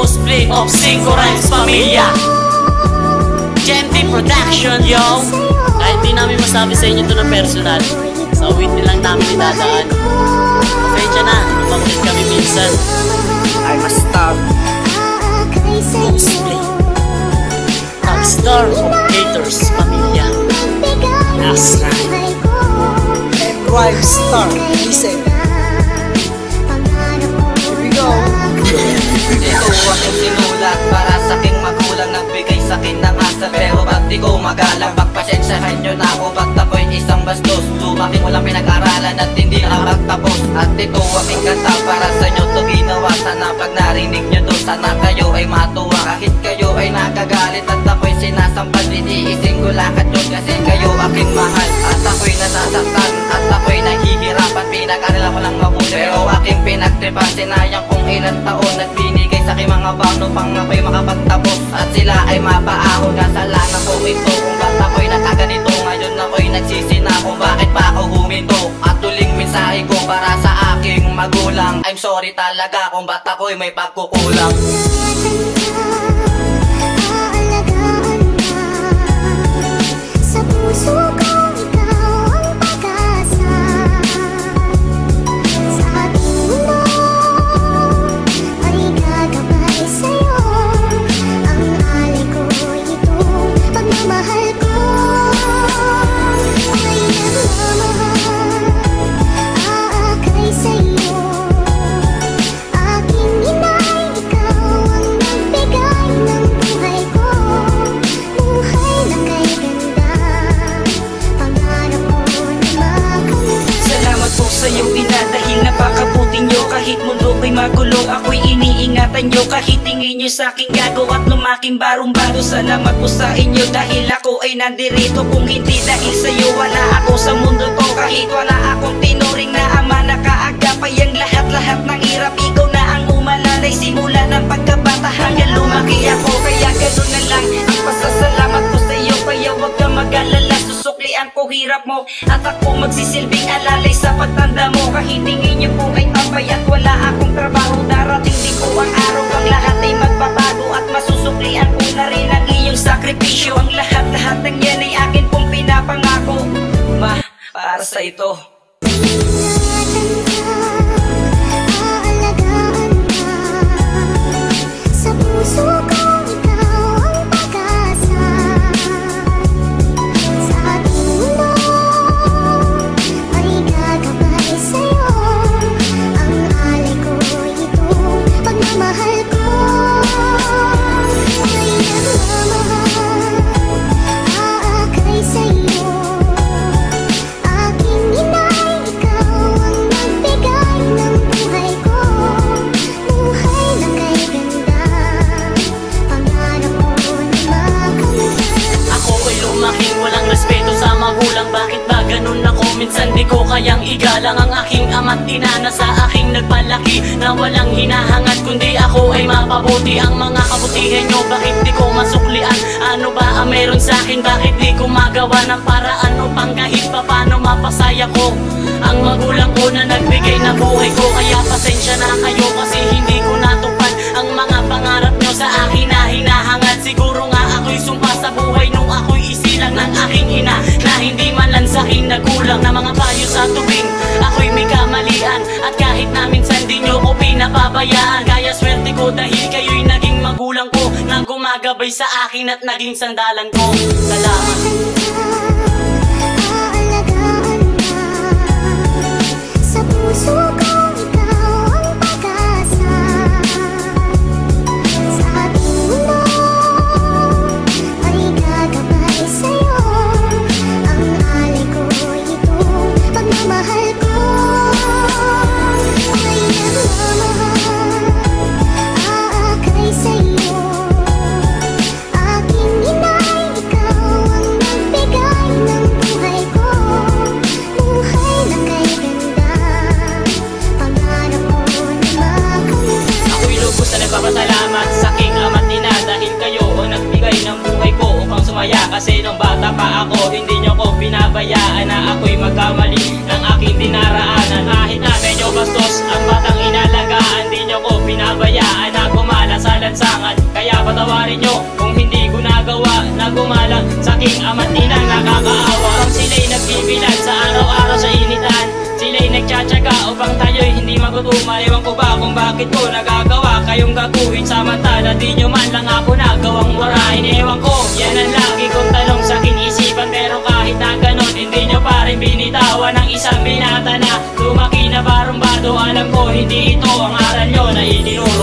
cosplay of Cinco Rhymes Pamilya Genti Production, yo! Kahit di namin masabi sa inyo ito ng personal, sa witty lang namin idadaan. Pasensya na, makulit kami minsan. I'm a star. Cosplay. Rockstar of Haters Pamilya. Right. And Rhyme Star. Here Ito aking sinulat para sa aking magulang Nagbigay sa akin ng asa pero ba't di ko magalang? Pagpasensyahan nyo na ako ba't ako'y isang bastos? Lumaking walang pinag-aralan at hindi nakapagtapos At ito aking kanta para sa inyo to ginawa Sana pag narinig nyo to sana kayo ay matuwa. Kahit kayo ay nakagalit at ako'y sinasampan Iniising ko lahat yun kasi kayo aking mahal. At ako'y nasasaktan at ako'y nahihirapan. Pinag-aral ako lang mabuti pero aking pinagtripan Sinayang kung ilang taon at bano Pang ako'y makapagtapos at sila ay mapaahon. Kasalanan ko ito kung ba't ako'y nakaganito? Ngayon ako'y nagsisina kung bakit pa ako huminto At tuling mensahe ko para sa aking magulang. I'm sorry talaga kung ba't ako'y may pagkukulang nyo Kahit tingin nyo sa aking gago at lumaking barong-baro. Salamat po sa dahil ako ay nandirito. Kung hindi dahil sa iyo wala ako sa mundo ko Kahit wala akong tinuring na ama nakaagapay Ang lahat-lahat ng hirap ikaw na ang umalalay. Simula ng pagkabata hanggang lumaki ako. Kaya gano'n na lang ang pasasalamat hirap mo. At ako magsisilbing alalay sa pagtanda mo. Kahit tingin niyo po ay tambay at wala akong trabaho Darating din po ang araw ang lahat ay magbabago At masusuklian ko na rin ang iyong sakripisyo Ang lahat-lahat ng yan ay akin pong pinapangako. Ma, para sa ito walang respeto sa magulang Bakit ba ganun ako? Minsan di ko kayang igalang Ang aking ama't ina na sa aking nagpalaki Na walang hinahangad kundi ako ay mapabuti Ang mga kabutihan nyo bakit di ko masuklian? Ano ba ang meron sa akin? Bakit di ko magawa ng paraan upang kahit pa paano mapasaya ko? Ang magulang ko na nagbigay na buhay ko Kaya pasensya na kayo lang sa akin nagulang na mga payo sa tuwing Ako'y may kamalian. At kahit na minsan di nyo ko pinapabayaan Kaya swerte ko dahil kayo'y naging magulang ko Nang gumagabay sa akin at naging sandalan ko. Salamat pinabayaan Na ako'y magkamali ng aking dinaraanan. Kahit na medyo bastos ang batang inalagaan Di nyo ko pinabayaan na gumala sa patawarin nyo Kung hindi ko nagawa na gumalang sa aking ama't inang nakakaawa. Kung sila'y nagbibilan sa araw-araw sa initan. Sila'y nagtsatsaga upang tayo'y hindi magutuma Ewan ko ba kung bakit ko nagagawa Kayong gaguhin samantala. Di nyo man lang ako nagawang murahin Ewan ko, yan ang lagi kong tanong sa aking kahit na ganon, hindi nyo pa binitawan Ng isang binata na lumaki na barumbado Alam ko hindi ito ang aral nyo na itinuro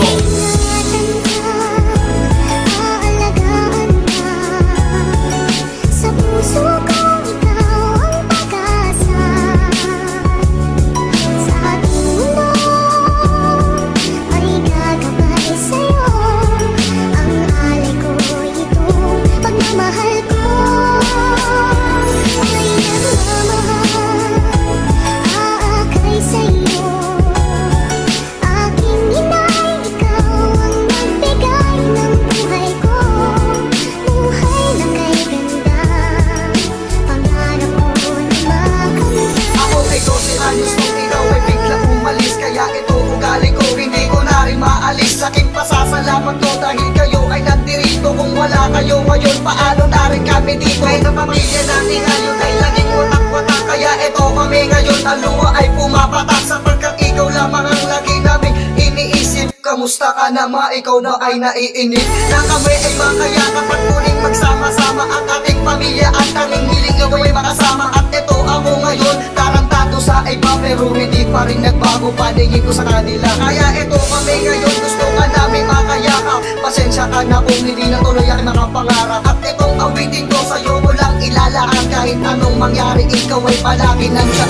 ngayon, paano na rin kami dito? Ang pamilya natin ngayon ay laging watak-watak Kaya ito kami ngayon, ang luha ay pumapatak. Sapagkat ikaw lamang ang lagi namin iniisip. Kamusta ka na ikaw na ay naiinip. Na kami ay makayakap at muling magsama-sama. Ang ating pamilya at aming hiling ikaw ay makasama. At ito ako ngayon, pa rin nagbago paningin ko sa kanila. Kaya ito kami ngayon, gusto ka namin makayakap. Pasensya ka na kung hindi natuloy ang mga pangarap At itong awitin ko sa'yo ko lang ilalaan Kahit anong mangyari, ikaw ay palagi Tanda